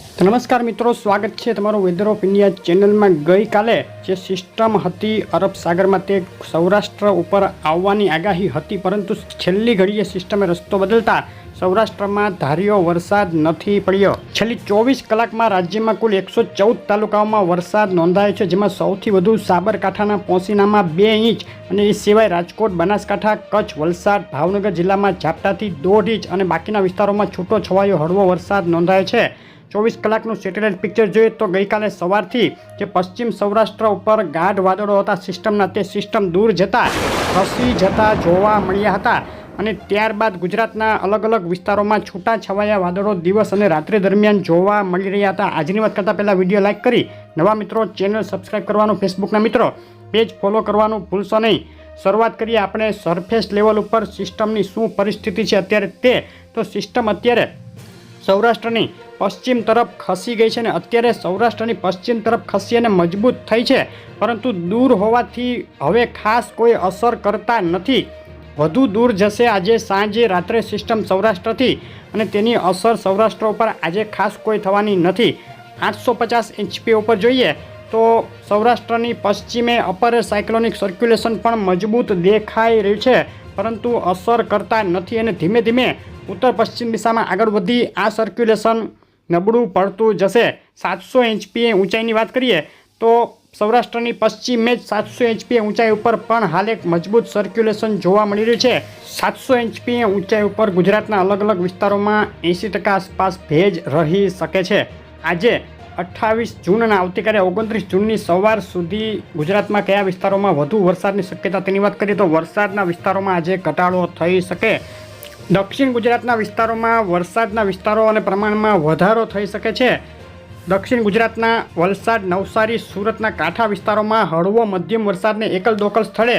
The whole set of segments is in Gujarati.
anymore. નમસ્કાર મિત્રો, સ્વાગત છે તમારું વેધર ઓફ ઇન્ડિયા ચેનલમાં. ગઈકાલે જે સિસ્ટમ હતી અરબ સાગરમાં તે સૌરાષ્ટ્ર ઉપર આવવાની આગાહી હતી, પરંતુ છેલ્લી ઘડીએ સિસ્ટમે રસ્તો બદલતા સૌરાષ્ટ્રમાં ધાર્યો વરસાદ નથી પડ્યો. છેલ્લી ચોવીસ કલાકમાં રાજ્યમાં કુલ એકસો ચૌદ તાલુકાઓમાં વરસાદ નોંધાયો છે, જેમાં સૌથી વધુ સાબરકાંઠાના પોસીનામાં બે ઇંચ અને એ સિવાય રાજકોટ, બનાસકાંઠા, કચ્છ, વલસાડ, ભાવનગર જિલ્લામાં ઝાપટાથી દોઢ ઇંચ અને બાકીના વિસ્તારોમાં છૂટો છવાયો હળવો વરસાદ નોંધાયો છે. ચોવીસ કલાકનું સેટેલાઇટ પિક્ચર જોઈએ તો ગઈકાલે સવારથી જે પશ્ચિમ સૌરાષ્ટ્ર ઉપર ગાઢ વાદળો હતા સિસ્ટમના, તે સિસ્ટમ દૂર જતા ખસી જતા જોવા મળ્યા હતા અને ત્યારબાદ ગુજરાતના અલગ અલગ વિસ્તારોમાં છૂટા છવાયા વાદળો દિવસ અને રાત્રિ દરમિયાન જોવા મળી રહ્યા હતા. આજની વાત કરતાં પહેલાં વીડિયો લાઇક કરી, નવા મિત્રો ચેનલ સબસ્ક્રાઈબ કરવાનું, ફેસબુકના મિત્રો પેજ ફોલો કરવાનું ભૂલશો નહીં. શરૂઆત કરીએ આપણે સરફેસ લેવલ ઉપર સિસ્ટમની શું પરિસ્થિતિ છે અત્યારે તે. તો સિસ્ટમ અત્યારે સૌરાષ્ટ્રની પશ્ચિમ તરફ ખસી ગઈ છે અને અત્યારે સૌરાષ્ટ્રની પશ્ચિમ તરફ ખસી અને મજબૂત થઈ છે. પરંતુ દૂર હોવાથી હવે ખાસ કોઈ અસર કરતા નથી. વધુ દૂર જશે આજે સાંજે રાત્રે સિસ્ટમ સૌરાષ્ટ્રથી અને તેની અસર સૌરાષ્ટ્ર ઉપર આજે ખાસ કોઈ થવાની નથી. આઠસો પચાસ એચપી ઉપર જોઈએ તો સૌરાષ્ટ્રની પશ્ચિમે અપર સાયક્લોનિક સર્ક્યુલેશન પણ મજબૂત દેખાઈ રહ્યું છે. પરંતુ અસર કરતા નથી અને ધીમે ધીમે ઉત્તર પશ્ચિમ દિશામાં આગળ વધી આ સર્ક્યુલેશન નબળું પડતું જશે. સાતસો એચપીએ ઊંચાઈની વાત કરીએ તો સૌરાષ્ટ્રની પશ્ચિમે જ સાતસો એચપીએ ઊંચાઈ ઉપર પણ હાલ એક મજબૂત સર્ક્યુલેશન જોવા મળી રહ્યું છે. સાતસો એચપીએ ઊંચાઈ ઉપર ગુજરાતના અલગ અલગ વિસ્તારોમાં એંસી ટકા આસપાસ ભેજ રહી શકે છે. આજે અઠ્ઠાવીસ જૂનના આવતીકાલે ઓગણત્રીસ જૂનની સવાર સુધી ગુજરાતમાં કયા વિસ્તારોમાં વધુ વરસાદની શક્યતા તેની વાત કરીએ તો વરસાદના વિસ્તારોમાં આજે ઘટાડો થઈ શકે. દક્ષિણ ગુજરાતના વિસ્તારોમાં વરસાદના વિસ્તારો અને પ્રમાણમાં વધારો થઈ શકે છે. દક્ષિણ ગુજરાતના વલસાડ, નવસારી, સુરતના કાંઠા વિસ્તારોમાં હળવો મધ્યમ વરસાદને એકલ દોકલ સ્થળે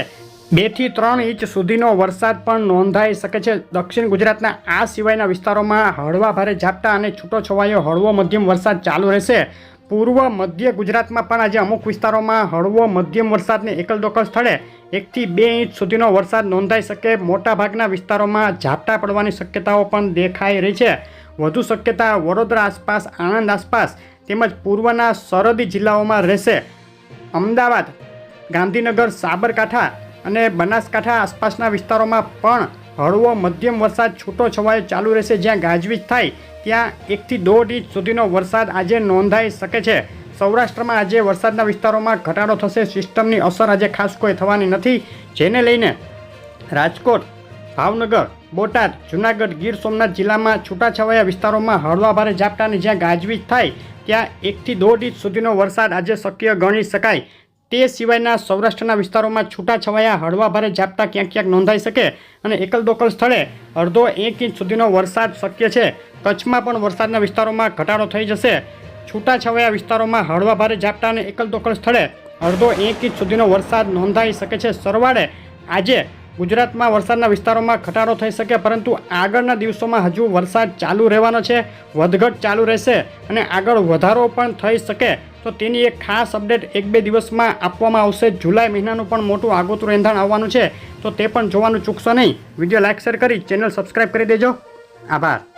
બેથી ત્રણ ઇંચ સુધીનો વરસાદ પણ નોંધાઈ શકે છે. દક્ષિણ ગુજરાતના આ સિવાયના વિસ્તારોમાં હળવા ભારે ઝાપટા અને છૂટો છવાયો હળવો મધ્યમ વરસાદ ચાલુ રહેશે. પૂર્વ મધ્ય ગુજરાતમાં પણ આજે અમુક વિસ્તારોમાં હળવો મધ્યમ વરસાદને એકલ દોકલ સ્થળે એકથી બે ઇંચ સુધીનો વરસાદ નોંધાઈ શકે. મોટાભાગના વિસ્તારોમાં ઝાપટા પડવાની શક્યતાઓ પણ દેખાઈ રહી છે. વધુ શક્યતા વડોદરા આસપાસ, આણંદ આસપાસ તેમજ પૂર્વના સરહદી જિલ્લાઓમાં રહેશે. અમદાવાદ, ગાંધીનગર, સાબરકાંઠા અને બનાસકાંઠા આસપાસના વિસ્તારોમાં પણ હળવો મધ્યમ વરસાદ છૂટો છવાયો ચાલુ રહેશે. જ્યાં ગાજવીજ થાય, ત્યાં એકથી દોઢ ઇંચ સુધીનો વરસાદ આજે નોંધાઈ શકે છે. સૌરાષ્ટ્રમાં આજે વરસાદના વિસ્તારોમાં ઘટાડો થશે. સિસ્ટમની અસર આજે ખાસ કોઈ થવાની નથી. જેને લઈને રાજકોટ, ભાવનગર, બોટાદ, જુનાગઢ, ગીર સોમનાથ જિલ્લામાં છૂટાછવાયા વિસ્તારોમાં હળવા ભારે ઝાપટાની જ્યાં ગાજવીજ થાય, ત્યાં એકથી દોઢ ઇંચ સુધીનો વરસાદ આજે શક્ય ગણી શકાય. તે સિવાયના સૌરાષ્ટ્રના વિસ્તારોમાં છૂટાછવાયા, હળવા ભારે ઝાપટા ક્યાંક ક્યાંક નોંધાઈ શકે અને એકલ દોકલ સ્થળે અડધો એક ઇંચ સુધીનો વરસાદ શક્ય છે. કચ્છમાં પણ વરસાદના વિસ્તારોમાં ઘટાડો થઈ જશે. છૂટાછવાયા વિસ્તારોમાં હળવા ભારે ઝાપટા અને એકલ દોકલ સ્થળે અડધો એક ઇંચ સુધીનો વરસાદ નોંધાઈ શકે છે. સરવાળે આજે ગુજરાતમાં વરસાદના વિસ્તારોમાં ઘટાડો થઈ શકે, પરંતુ આગળના દિવસોમાં હજુ વરસાદ ચાલુ રહેવાનો છે, વધઘટ ચાલુ રહેશે અને આગળ વધારો પણ થઈ શકે. તો તેની એક ખાસ અપડેટ એક બે દિવસમાં આપવામાં આવશે. જુલાઈ મહિનાનું પણ મોટું આગોતરું એંધાણ આવવાનું છે. તો તે પણ જોવાનું ચૂકશો નહીં. વીડિયો લાઇક શેર કરી, ચેનલ સબસ્ક્રાઈબ કરી દેજો. આભાર.